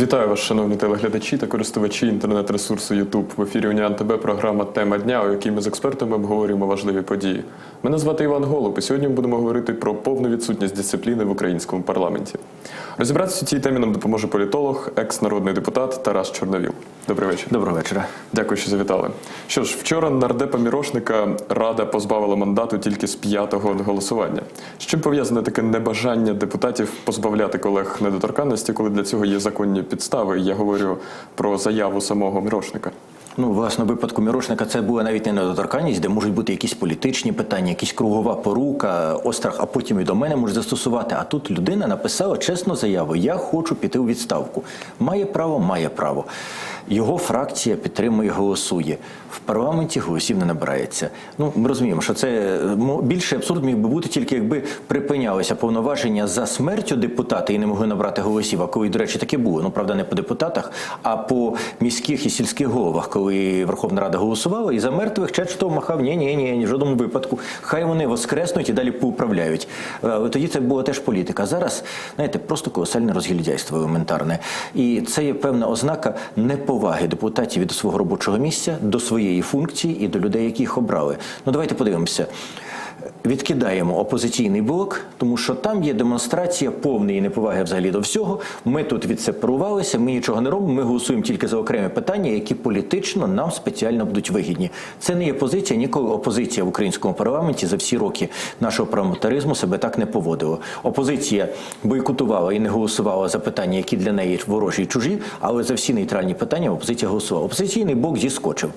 Вітаю вас, шановні телеглядачі та користувачі інтернет-ресурсу YouTube. В ефірі Уніан ТБ програма Тема дня, у якій ми з експертами обговорюємо важливі події. Мене звати Іван Голуб, і сьогодні ми будемо говорити про повну відсутність дисципліни в українському парламенті. Розібратися у цій темі нам допоможе політолог, екс-народний депутат Тарас Чорновіл. Добрий вечір. Доброго вечора. Дякую, що завітали. Що ж, вчора нардепа Мірошника Рада позбавила мандату тільки з п'ятого голосування. З чим пов'язане таке небажання депутатів позбавляти колег недоторканності, коли для цього є законні підстави? Я говорю про заяву самого Мірошника. Ну, власне, в випадку Мірошника це була навіть не недоторканність, де можуть бути якісь політичні питання, якісь кругова порука, острах, а потім і до мене можуть застосувати. А тут людина написала чесну заяву: Я хочу піти у відставку. Має право, має право. Його фракція підтримує, голосує. В парламенті голосів не набирається. Ну, ми розуміємо, що це мо- більше абсурд міг би бути тільки якби припинялися повноваження за смертю депутата і не могли набрати голосів. А коли, до речі, таке було. Ну правда, не по депутатах, а по міських і сільських головах, коли Верховна Рада голосувала, і за мертвих Чечетов махав ні, ні, ні, ні, в жодному випадку. Хай вони воскреснуть і далі поуправляють. Е, Тоді це була теж політика. Зараз, знаєте, просто колосальне розгільдяйство елементарне. І це є певна ознака неповаги депутатів від свого робочого місця до своєї функції і до людей, які їх обрали. Ну давайте подивимося. Відкидаємо опозиційний блок, тому що там є демонстрація повної неповаги взагалі до всього. Ми тут відсепарувалися, ми нічого не робимо. Ми голосуємо тільки за окремі питання, які політично нам спеціально будуть вигідні. Це не є позиція. Ніколи опозиція в українському парламенті за всі роки нашого парламентаризму себе так не поводила. Опозиція бойкотувала і не голосувала за питання, які для неї ворожі і чужі, але за всі нейтральні питання опозиція голосувала. Опозиційний блок зіскочив.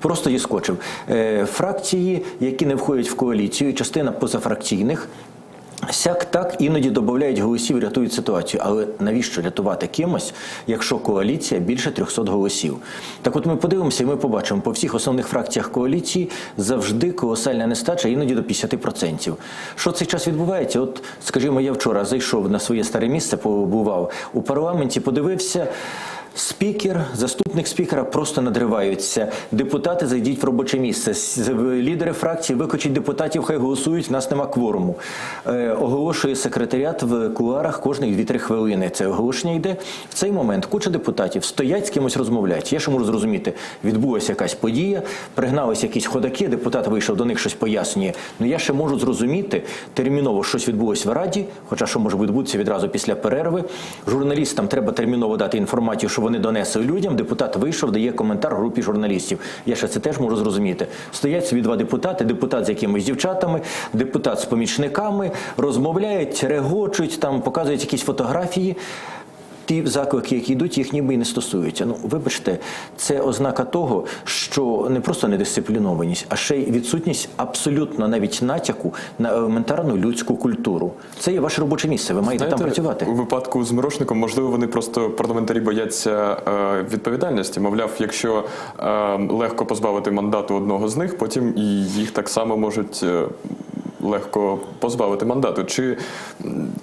Просто зіскочив. Е, фракції, які не входять в коаліцію, частина позафракційних. Сяк так іноді додають голосів рятують ситуацію. Але навіщо рятувати кимось, якщо коаліція більше 300 голосів? Так от ми подивимося, і ми побачимо по всіх основних фракціях коаліції завжди колосальна нестача, іноді до 50%. Що цей час відбувається? От, скажімо, я вчора зайшов на своє старе місце, побував у парламенті, подивився. Спікер, заступник спікера просто надриваються. Депутати зайдіть в робоче місце. Лідери фракції викочіть депутатів, хай голосують. в нас нема кворуму. Е, оголошує секретаріат в кулуарах кожних 2-3 хвилини. Це оголошення йде. В цей момент куча депутатів стоять з кимось розмовляють. Я ще можу зрозуміти, відбулася якась подія, пригналися якісь ходаки, депутат вийшов до них щось пояснює. Ну я ще можу зрозуміти терміново щось відбулося в раді, хоча що може відбутися відразу після перерви. Журналістам треба терміново дати інформацію, що вони донесли людям. Депутат вийшов, дає коментар групі журналістів. Я ще це теж можу зрозуміти. Стоять собі два депутати, депутат з якимись дівчатами, депутат з помічниками, розмовляють, регочуть, там показують якісь фотографії. Ті заклики, які йдуть, їх ніби і не стосуються. Ну, вибачте, це ознака того, що не просто недисциплінованість, а ще й відсутність абсолютно навіть натяку на елементарну людську культуру. Це є ваше робоче місце. Ви маєте там працювати. у випадку з Мирошником, можливо, вони просто парламентарі бояться е, відповідальності. Мовляв, якщо е, легко позбавити мандату одного з них, потім і їх так само можуть. е, Легко позбавити мандату. Чи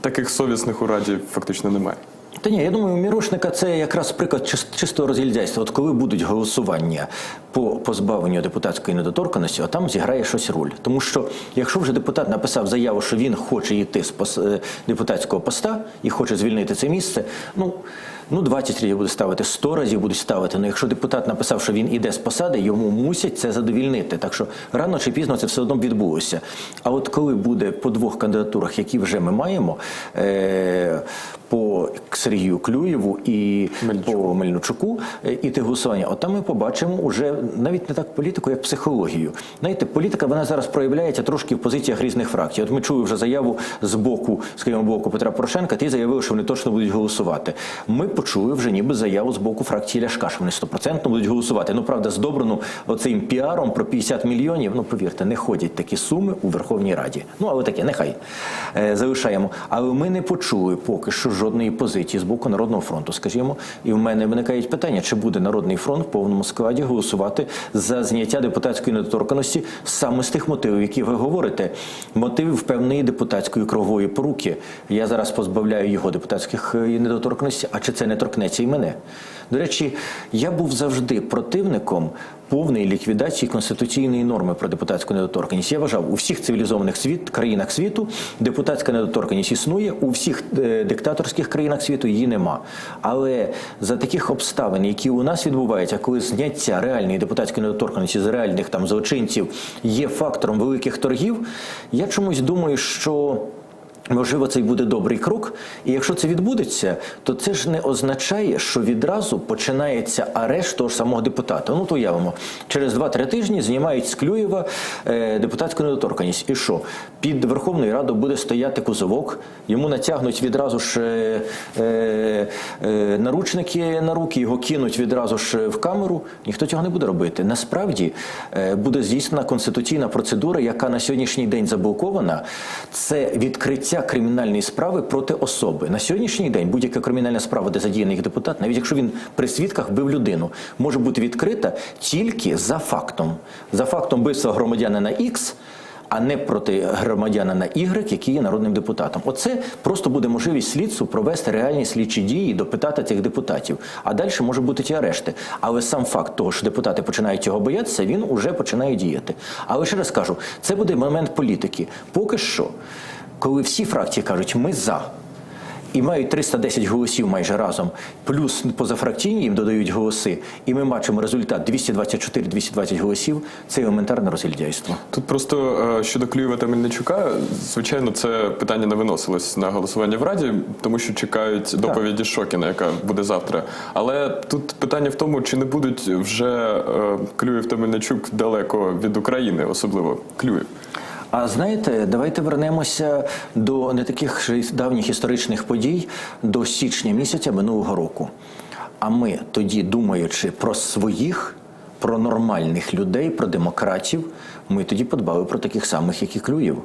таких совісних у раді фактично немає? Та ні, я думаю, у Мірошника це якраз приклад чис- чистого розгільдяйства. От коли будуть голосування по позбавленню депутатської недоторканості, от там зіграє щось роль. Тому що якщо вже депутат написав заяву, що він хоче йти з пос- е, депутатського поста і хоче звільнити це місце, ну. Ну, 20 разів буде ставити, 100 разів будуть ставити. Ну, якщо депутат написав, що він іде з посади, йому мусять це задовільнити. Так що рано чи пізно це все одно відбулося. А от коли буде по двох кандидатурах, які вже ми маємо, е- по Сергію Клюєву і Мельничуку. по Мельничуку е, іти голосування, от там ми побачимо уже навіть не так політику, як психологію. Знаєте, політика вона зараз проявляється трошки в позиціях різних фракцій. От ми чули вже заяву з боку, скажімо, боку Петра Порошенка. Ті заявили, що вони точно будуть голосувати. Ми почули вже ніби заяву з боку фракції Ляшка, що вони стопроцентно будуть голосувати. Ну правда, здобрено оцим піаром про 50 мільйонів. Ну повірте, не ходять такі суми у Верховній Раді. Ну але таке, нехай е, залишаємо. Але ми не почули поки що жодної позиції з боку Народного фронту, скажімо. І в мене виникають питання, чи буде Народний фронт в повному складі голосувати за зняття депутатської недоторканості саме з тих мотивів, які ви говорите. Мотивів певної депутатської крової поруки. Я зараз позбавляю його депутатських е, недоторканості, а чи це не торкнеться і мене? До речі, я був завжди противником повної ліквідації конституційної норми про депутатську недоторканність. Я вважав, у всіх цивілізованих світ, країнах світу депутатська недоторканність існує, у всіх е, диктаторських країнах світу її нема. Але за таких обставин, які у нас відбуваються, коли зняття реальної депутатської недоторканності з реальних там злочинців є фактором великих торгів, я чомусь думаю, що. Можливо, це й буде добрий крок, і якщо це відбудеться, то це ж не означає, що відразу починається арешт того ж самого депутата. Ну то уявимо, через 2-3 тижні знімають з Клюєва е, депутатську недоторканність. І що? Під Верховною Радою буде стояти кузовок, йому натягнуть відразу ж е, е, е, наручники на руки, його кинуть відразу ж в камеру. Ніхто цього не буде робити. Насправді е, буде здійснена конституційна процедура, яка на сьогоднішній день заблокована. Це відкриття кримінальної справи проти особи. На сьогоднішній день будь-яка кримінальна справа, де задіяний депутат, навіть якщо він при свідках вбив людину, може бути відкрита тільки за фактом. За фактом вбивства громадянина X, а не проти громадянина Y, який є народним депутатом. Оце просто буде можливість слідству провести реальні слідчі дії, і допитати цих депутатів. А далі може бути ті арешти. Але сам факт того, що депутати починають його боятися, він уже починає діяти. Але ще раз кажу, це буде момент політики. Поки що, коли всі фракції кажуть, ми за. І мають 310 голосів майже разом, плюс позафракційні їм додають голоси, і ми бачимо результат 224-220 голосів. Це елементарне розгільдяйство. Тут просто е, щодо Клюєва та Мельничука, звичайно, це питання не виносилось на голосування в Раді, тому що чекають доповіді Шокіна, яка буде завтра. Але тут питання в тому, чи не будуть вже е, Клюєв та Мельничук далеко від України, особливо Клюєв. А знаєте, давайте вернемося до не таких давніх історичних подій до січня місяця минулого року. А ми тоді, думаючи про своїх, про нормальних людей, про демократів, ми тоді подбали про таких самих, як і Клюєв.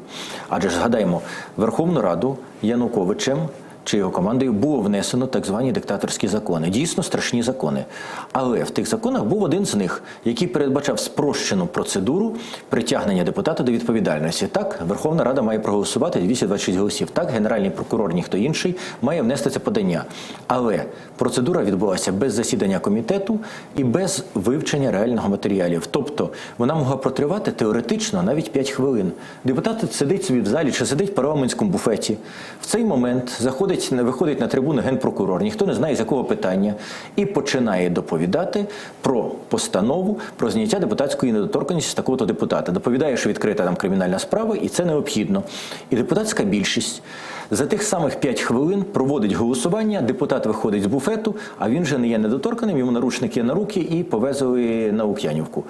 Адже ж згадаємо, Верховну Раду Януковичем чи його командою було внесено так звані диктаторські закони. Дійсно страшні закони. Але в тих законах був один з них, який передбачав спрощену процедуру притягнення депутата до відповідальності. Так, Верховна Рада має проголосувати 226 голосів. Так, генеральний прокурор, ніхто інший, має внести це подання. Але процедура відбулася без засідання комітету і без вивчення реального матеріалів. Тобто вона могла протривати теоретично навіть 5 хвилин. Депутат сидить собі в залі чи сидить в парламентському буфеті. В цей момент заходить, виходить на трибуну генпрокурор, ніхто не знає з якого питання, і починає доповідати про постанову про зняття депутатської недоторканності з такого-то депутата. Доповідає, що відкрита там кримінальна справа, і це необхідно. І депутатська більшість за тих самих 5 хвилин проводить голосування. Депутат виходить з буфету, а він вже не є недоторканим, йому наручники на руки і повезли на Лук'янівку.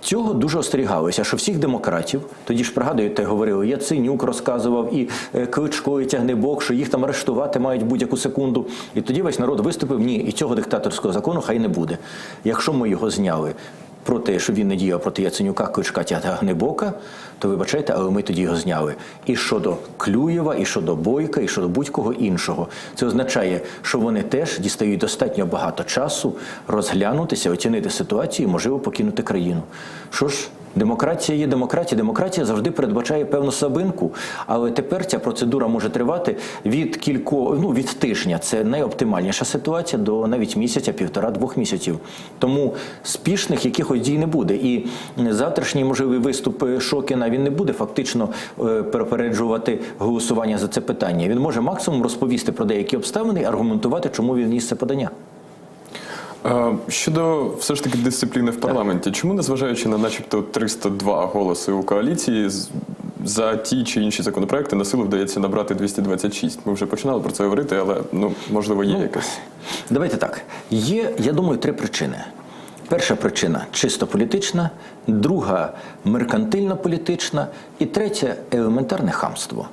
Цього дуже остерігалося, що всіх демократів, тоді ж пригадуєте, говорили, Яценюк розказував і е, Кличко, і Тягнебок, що їх там арештувати мають будь-яку секунду. І тоді весь народ виступив, ні, і цього диктаторського закону хай не буде. Якщо ми його зняли. Про те, що він не діяв проти Яценюка, Кличка та Гнебока, то вибачайте, але ми тоді його зняли. І щодо Клюєва, і щодо Бойка, і щодо будь-кого іншого. Це означає, що вони теж дістають достатньо багато часу розглянутися, оцінити ситуацію, і, можливо, покинути країну. Що ж, демократія є демократія. Демократія завжди передбачає певну слабинку, але тепер ця процедура може тривати від кілько, ну від тижня. Це найоптимальніша ситуація до навіть місяця, півтора-двох місяців. Тому спішних якихось дій не буде. І завтрашній можливий виступ Шокіна він не буде фактично е, перепереджувати голосування за це питання. Він може максимум розповісти про деякі обставини і аргументувати, чому він ніс це подання. Щодо все ж таки дисципліни в парламенті, чому незважаючи на начебто 302 голоси у коаліції за ті чи інші законопроекти на силу вдається набрати 226? Ми вже починали про це говорити, але ну можливо є якась. Давайте так. Є, я думаю, три причини. Перша причина чисто політична, друга меркантильно-політична, і третя елементарне хамство.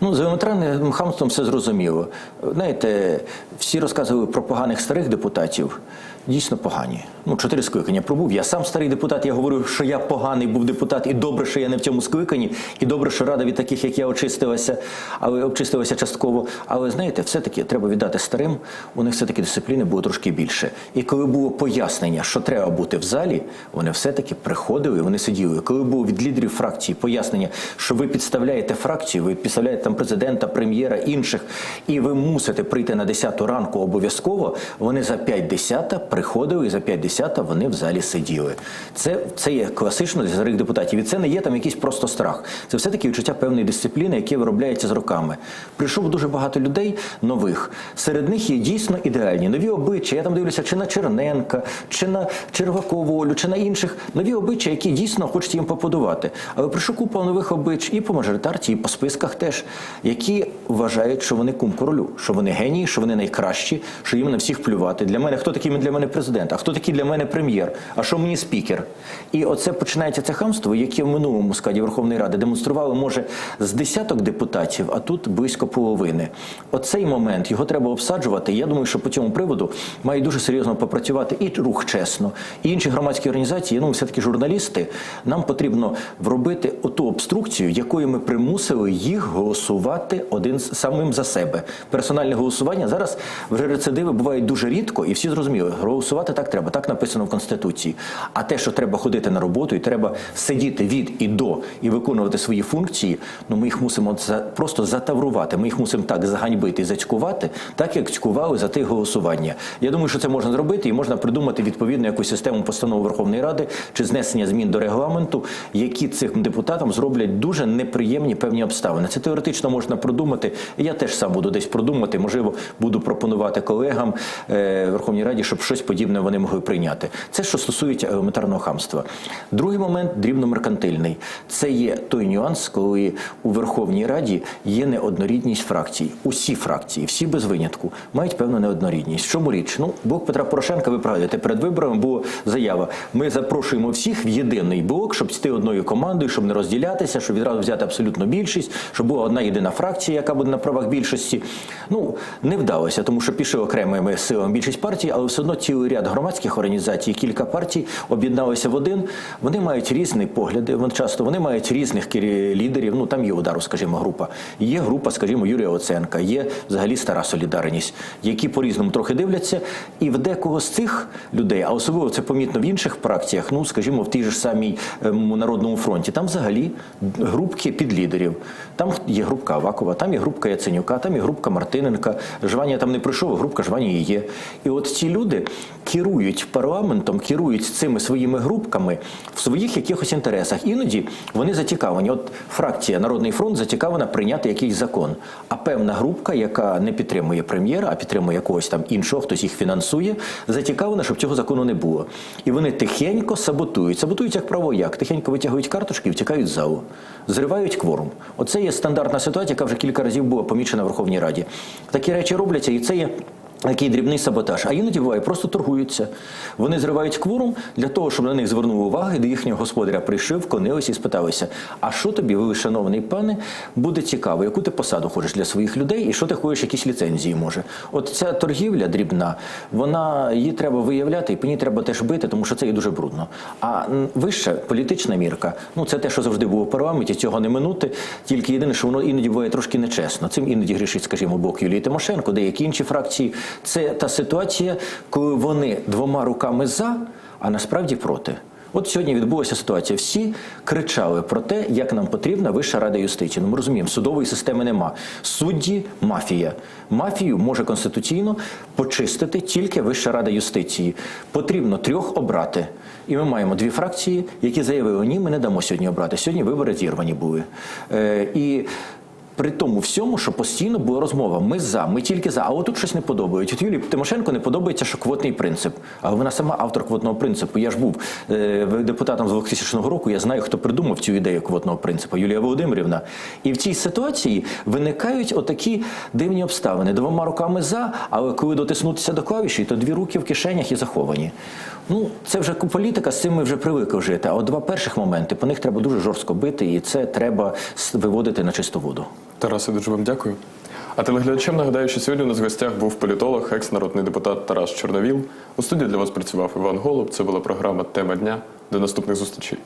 Ну, з геометральним хамством все зрозуміло. Знаєте, всі розказували про поганих старих депутатів. Дійсно погані. Ну, чотири скликання пробув. Я сам старий депутат, я говорю, що я поганий був депутат, і добре, що я не в цьому скликанні, і добре, що рада від таких, як я, очистилася, але обчистилася частково. Але знаєте, все-таки треба віддати старим, у них все-таки дисципліни було трошки більше. І коли було пояснення, що треба бути в залі, вони все-таки приходили, вони сиділи. Коли було від лідерів фракції пояснення, що ви підставляєте фракцію, ви підставляєте там президента, прем'єра, інших, і ви мусите прийти на 10 ранку обов'язково, вони за 5 десята приходили і за 50 вони в залі сиділи. Це, це є класично для старих депутатів. І це не є там якийсь просто страх. Це все-таки відчуття певної дисципліни, яке виробляється з роками. Прийшов дуже багато людей нових. Серед них є дійсно ідеальні нові обличчя. Я там дивлюся, чи на Черненка, чи на Червакову Олю, чи на інших нові обличчя, які дійсно хочуть їм поподувати. Але прийшов купа нових облич і по мажоритарці, і по списках теж, які вважають, що вони кум королю, що вони генії, що вони найкращі, що їм на всіх плювати. Для мене хто такий для мене президент, а хто такий для мене прем'єр, а що мені спікер. І оце починається це хамство, яке в минулому складі Верховної Ради демонстрували, може, з десяток депутатів, а тут близько половини. Оцей момент його треба обсаджувати. Я думаю, що по цьому приводу має дуже серйозно попрацювати і рух чесно, і інші громадські організації. Ну, все-таки журналісти. Нам потрібно вробити оту обструкцію, якою ми примусили їх голосувати один самим за себе. Персональне голосування зараз вже рецидиви бувають дуже рідко, і всі зрозуміли, голосувати так треба, так написано в конституції. А те, що треба ходити на роботу, і треба сидіти від і до і виконувати свої функції. Ну ми їх мусимо за просто затаврувати. Ми їх мусимо так заганьбити і зацькувати, так як цькували за те голосування. Я думаю, що це можна зробити, і можна придумати відповідну якусь систему постанови Верховної Ради чи знесення змін до регламенту, які цим депутатам зроблять дуже неприємні певні обставини. Це теоретично можна продумати. Я теж сам буду десь продумати. Можливо, буду пропонувати колегам е, Верховній Раді, щоб щось подібне вони могли прийняти. Це що стосується елементарного хамства. Другий момент дрібно-меркантильний. Це є той нюанс, коли у Верховній Раді є неоднорідність фракцій. Усі фракції, всі без винятку, мають певну неоднорідність. В чому річ? Ну, блок Петра Порошенка, ви пригадуєте, перед виборами була заява. Ми запрошуємо всіх в єдиний блок, щоб йти одною командою, щоб не розділятися, щоб відразу взяти абсолютно більшість, щоб була одна єдина фракція, яка буде на правах більшості. Ну не вдалося, тому що пішли окремими силами більшість партій, але все одно цілий ряд громадських організацій, кілька партій об'єдналися в один. Вони мають різні погляди. Вони часто вони мають різних лідерів. Ну там є удару, скажімо, група. Є група, скажімо, Юрія Оценка, є взагалі стара солідарність, які по різному трохи дивляться. І в декого з цих людей, а особливо це помітно в інших фракціях, ну скажімо, в тій ж самій ем, народному фронті, там взагалі групки підлідерів. Там є групка Авакова, там є групка Яценюка, там є групка Мартиненка. Жванія там не прийшов, а групка Жванії є. І от ці люди керують парламентом, керують цими своїми групками в своїх якихось інтересах. Іноді вони зацікавлені. От фракція Народний фронт зацікавлена прийняти якийсь закон. А певна групка, яка не підтримує прем'єра, а підтримує якогось там іншого, хтось їх фінансує, зацікавлена, щоб цього закону не було. І вони тихенько саботують. Саботують як право як. Тихенько витягують карточки і втікають з залу. Зривають кворум. Оце є стандартна ситуація, яка вже кілька разів була помічена в Верховній Раді. Такі речі робляться, і це є. Такий дрібний саботаж. А іноді буває, просто торгуються. Вони зривають кворум для того, щоб на них звернули увагу, і до їхнього господаря прийшов, вклонилися і спиталися: а що тобі, ви, шановний пане, буде цікаво, яку ти посаду хочеш для своїх людей, і що ти хочеш, якісь ліцензії може? От ця торгівля дрібна, вона її треба виявляти, і по ній треба теж бити, тому що це є дуже брудно. А вища політична мірка, ну це те, що завжди було в парламенті, цього не минути. Тільки єдине, що воно іноді буває трошки нечесно. Цим іноді грішить, скажімо, бок Юлії Тимошенко, деякі інші фракції. Це та ситуація, коли вони двома руками за, а насправді проти. От сьогодні відбулася ситуація. Всі кричали про те, як нам потрібна Вища рада юстиції. Ну ми розуміємо, судової системи нема. Судді мафія. Мафію може конституційно почистити тільки Вища рада юстиції. Потрібно трьох обрати. І ми маємо дві фракції, які заявили, ні, ми не дамо сьогодні обрати. Сьогодні вибори зірвані були. Е, і при тому всьому, що постійно була розмова. Ми за, ми тільки за. А от тут щось не подобається. От Юлії Тимошенко не подобається, що квотний принцип. Але вона сама автор квотного принципу. Я ж був е, депутатом з 2000 року. Я знаю, хто придумав цю ідею квотного принципу. Юлія Володимирівна. І в цій ситуації виникають отакі дивні обставини. Двома руками за, але коли дотиснутися до клавіші, то дві руки в кишенях і заховані. Ну, це вже політика, з цим ми вже привикли жити. А от два перших моменти по них треба дуже жорстко бити, і це треба виводити на чисту воду. Тарасе, дуже вам дякую. А телеглядачам нагадаю, що сьогодні у нас в гостях був політолог, екс-народний депутат Тарас Чорновіл. У студії для вас працював Іван Голуб. Це була програма Тема дня. До наступних зустрічей.